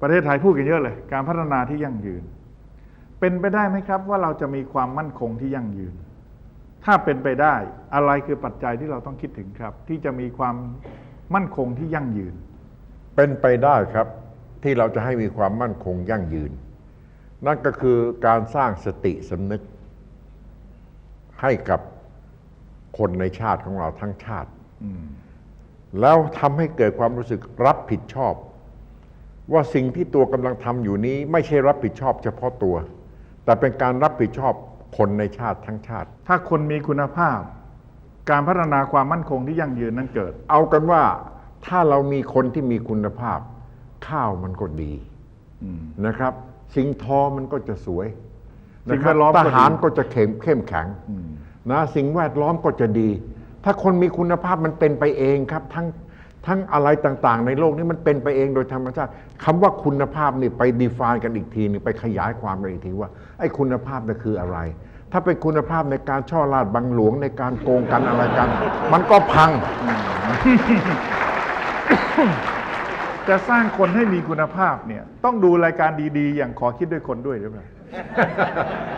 ประเทศไทยพูดกันเยอะเลย การพัฒนาที่ยั่งยืน เป็นไปได้ไหมครับว่าเราจะมีความมั่นคงที่ยั่งยืน ถ้าเป็นไปได้อะไรคือปัจจัยที่เราต้องคิดถึงครับ ที่จะมีความมั่นคงที่ยั่งยืน เป็นไปได้ครับที่เราจะให้มีความมั่นคงยั่งยืน นั่นก็คือการสร้างสติสำนึก ให้กับคนในชาติของเราทั้งชาติอืมแล้วทำให้เกิดความรู้สึกรับผิดชอบ ว่าสิ่งที่ตัวกำลังทำอยู่นี้ไม่ใช่รับผิดชอบเฉพาะตัว แต่เป็นการรับผิดชอบคนในชาติทั้งชาติ ถ้าคนมีคุณภาพ การพัฒนาความมั่นคงที่ยั่งยืนนั้นเกิด เอากันว่าถ้าเรามีคนที่มีคุณภาพ ข้าวมันก็ดีอืมนะครับ สิ่งทอมันก็จะสวยสิ่งนะคแวรับดล้อมทก็ดีหารก็จะเข้มเข้มแข็งอืมนะสิ่งแวดล้อมก็จะดี ถ้าคนมีคุณภาพมันเป็นไปเองครับ ทั้ง ทั้งอะไรต่างๆ ในโลกนี้มันเป็นไปเองโดยธรรมชาติคำว่าคุณภาพนี่ไปดีฟ e กันอีกทีหนึงไปขยายความกันอีกทีว่าไอ้คุณภาพนั่นคืออะไร ถ้าเป็นคุณภาพในการช่อราดบังหลวงในการโกงกันอะไรกัน มันก็พัง จะสร้างคนให้มีคุณภาพเนี่ย ต้องดูรายการดีๆ อย่างขอคิดด้วยคนด้วยหรือเปล่า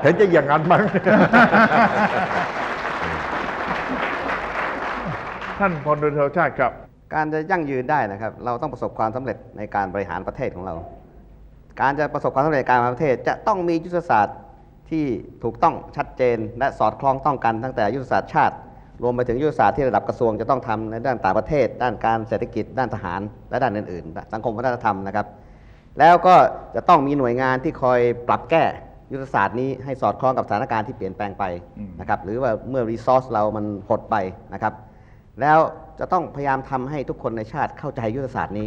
เห็นจะอย่างนั้นมั้งท่านพลเรือโทชาติครับ การจะยั่งยืนได้นะครับ เราต้องประสบความสำเร็จในการบริหารประเทศของเรา การจะประสบความสำเร็จการบริหารประเทศ จะต้องมียุทธศาสตร์ที่ถูกต้องชัดเจน และสอดคล้องต้องกันตั้งแต่ยุทธศาสตร์ชาติ รวมไปถึงยุทธศาสตร์ที่ระดับกระทรวงจะต้องทำในด้านต่างประเทศ ด้านการเศรษฐกิจ ด้านทหาร และด้านอื่นๆ สังคมวัฒนธรรมนะครับ แล้วก็จะต้องมีหน่วยงานที่คอยปรับแก้ยุทธศาสตร์นี้ให้สอดคล้องกับสถานการณ์ที่เปลี่ยนแปลงไปนะครับ หรือว่าเมื่อรีซอสเรามันหดไปนะครับ แล้วจะต้องพยายามทำให้ทุกคนในชาติเข้าใจยุทธศาสตร์นี้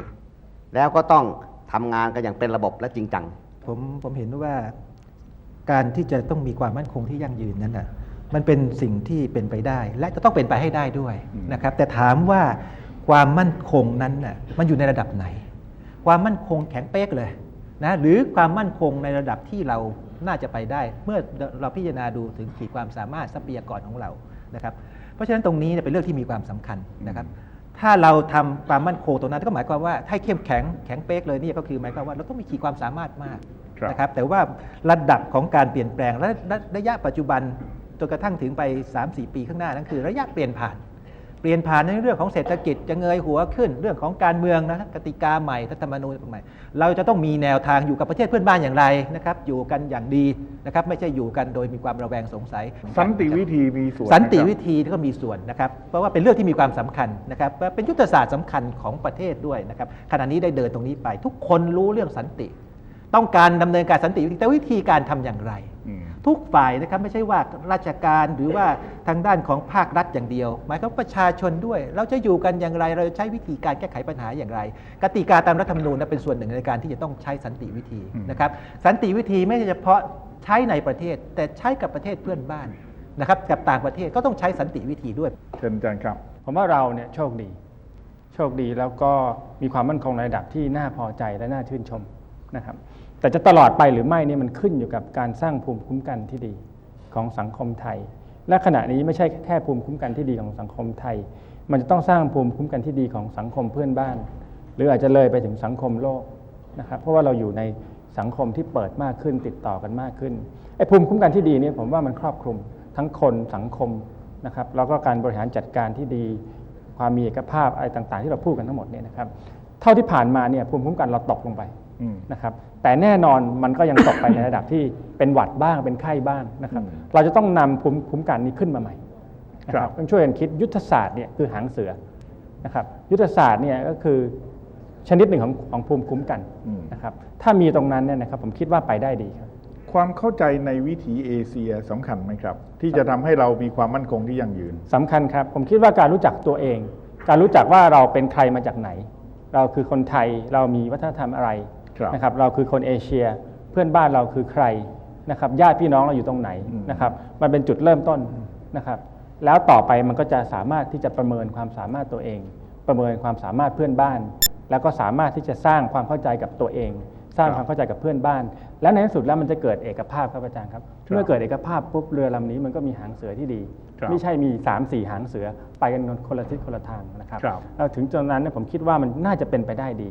แล้วก็ต้องทำงานกันอย่างเป็นระบบและจริงจัง ผมผมเห็นว่าการที่จะต้องมีความมั่นคงที่ยั่งยืนนั้นน่ะมันเป็นสิ่งที่เป็นไปได้ และจะต้องเป็นไปให้ได้ด้วยอืมนะครับแต่ถามว่าความมั่นคงนั้นน่ะมันอยู่ในระดับไหน ความมั่นคงแข็งเป๊กเลยนะหรือความมั่นคงในระดับที่เราน่าจะไปได้ เมื่อเราพิจารณาดูถึงขีดความสามารถทรัพยากรของเรานะครับ เพราะฉะนั้นตรงนี้เนี่ยเป็นเรื่องที่มีความสำคัญนะครับ ถ้าเราทำความมั่นคงตรงนั้นก็หมายความว่าถ้าเข้มแข็งแข็งเป๊กเลยเนี่ยก็คือหมายความว่าเราต้องมีขีดความสามารถมากครับนะครับ แต่ว่าระดับของการเปลี่ยนแปลงและระระยะปัจจุบันจนกระทั่งถึงไป 3-4 ปีข้างหน้านั่นคือระยะเปลี่ยนผ่าน เปลี่ยนผ่านในเรื่องของเศรษฐกิจจะเงยหัวขึ้น เรื่องของการเมืองนะกติกาใหม่รัฐธรรมนูญใหม่ เราจะต้องมีแนวทางอยู่กับประเทศเพื่อนบ้านอย่างไรนะครับอยู่กันอย่างดีนะครับไม่ใช่อยู่กันโดยมีความระแวงสงสัย สันติวิธีมีส่วนสันติะครับวิธีก็มีส่วนนะครับเพราะว่าเป็นเรื่องที่มีความสำคัญนะครับว่าเป็นยุทธศาสตร์สำคัญของประเทศด้วยนะครับขณะนี้ได้เดินตรงนี้ไป ทุกคนรู้เรื่องสันติ ต้องการดำเนินการสันติวิธีแต่วิธีการทำอย่างไรอืม ทุกฝ่ายนะครับไม่ใช่ว่าราชการหรือว่าทางด้านของภาครัฐอย่างเดียว หมายความว่าประชาชนด้วย เราจะอยู่กันอย่างไร เราจะใช้วิธีการแก้ไขปัญหาอย่างไร กติกาตามรัฐธรรมนูญนะเป็นส่วนหนึ่งในการที่จะต้องใช้สันติวิธีอืมนะครับสันติวิธีไม่ใช่เฉพาะใช้ในประเทศ แต่ใช้กับประเทศเพื่อนบ้านนะครับกับต่างประเทศก็ต้องใช้สันติวิธีด้วยเชิญอาจารย์ครับ ผมว่าเราเนี่ยโชคดี โชคดีแล้วก็มีความมั่นคงในระดับที่น่าพอใจและน่าชื่นชม นะครับ แต่จะตลอดไปหรือไม่นี่มันขึ้นอยู่กับการสร้างภูมิคุ้มกันที่ดีของสังคมไทย และขณะนี้ไม่ใช่แค่ภูมิคุ้มกันที่ดีของสังคมไทย มันจะต้องสร้างภูมิคุ้มกันที่ดีของสังคมเพื่อนบ้าน หรืออาจจะเลยไปถึงสังคมโลกนะครับ เพราะว่าเราอยู่ในสังคมที่เปิดมากขึ้นติดต่อกันมากขึ้นไอ้ภูมิคุ้มกันที่ดีเนี่ยผมว่ามันครอบคลุมทั้งคนสังคมนะครับแล้วก็การบริหารจัดการที่ดี ความมีเอกภาพอะไรต่างๆ ที่เราพูดกันทั้งหมดเนี่ยนะครับ เท่าที่ผ่านมาเนี่ยภูมิคุ้มกันเราตกลงไป นะครับแต่แน่นอนมันก็ยังตกไปในระดับที่เป็นหวัดบ้างเป็นไข้บ้างนะครับอืมเราจะต้องนำภูมิคุ้มกันนี้ขึ้นมาใหม่นะคครัรับบต้องช่วยกันคิดยุทธศาสตร์เนี่ยคือหางเสือนะครับยุทธศาสตร์เนี่ยก็คือชนิดหนึ่งของของภูมิคุ้มกันอืมนะครับถ้ามีตรงนั้นเนี่ยนะครับผมคิดว่าไปได้ดีครับความเข้าใจในวิถีเอเชียสำคัญไหมครับ ที่จะทำให้เรามีความมั่นคงที่ยั่งยืนสำคัญครับ ผมคิดว่าการรู้จักตัวเอง การรู้จักว่าเราเป็นใครมาจากไหน เราคือคนไทยเรามีวัฒนธรรมอะไรครับ นะครับเราคือคนเอเชีย เพื่อนบ้านเราคือใครนะครับญาติพี่น้องเราอยู่ตรงไหนอืมนะครับมันเป็นจุดเริ่มต้นนะครับแล้วต่อไปมันก็จะสามารถที่จะประเมินความสามารถตัวเอง ประเมินความสามารถเพื่อนบ้าน แล้วก็สามารถที่จะสร้างความเข้าใจกับตัวเอง สร้างความเข้าใจกับเพื่อนบ้าน และในที่สุดแล้วมันจะเกิดเอกภาพครับอาจารย์ครับครับเมื่อเกิดเอกภาพปุ๊บเรือลำนี้มันก็มีหางเสือที่ดีครับไม่ใช่มี3 4หางเสือไปกันคนละทิศคนละทางนะครับครับแล้วถึงตอนนั้นเนี่ยผมคิดว่ามันน่าจะเป็นไปได้ดี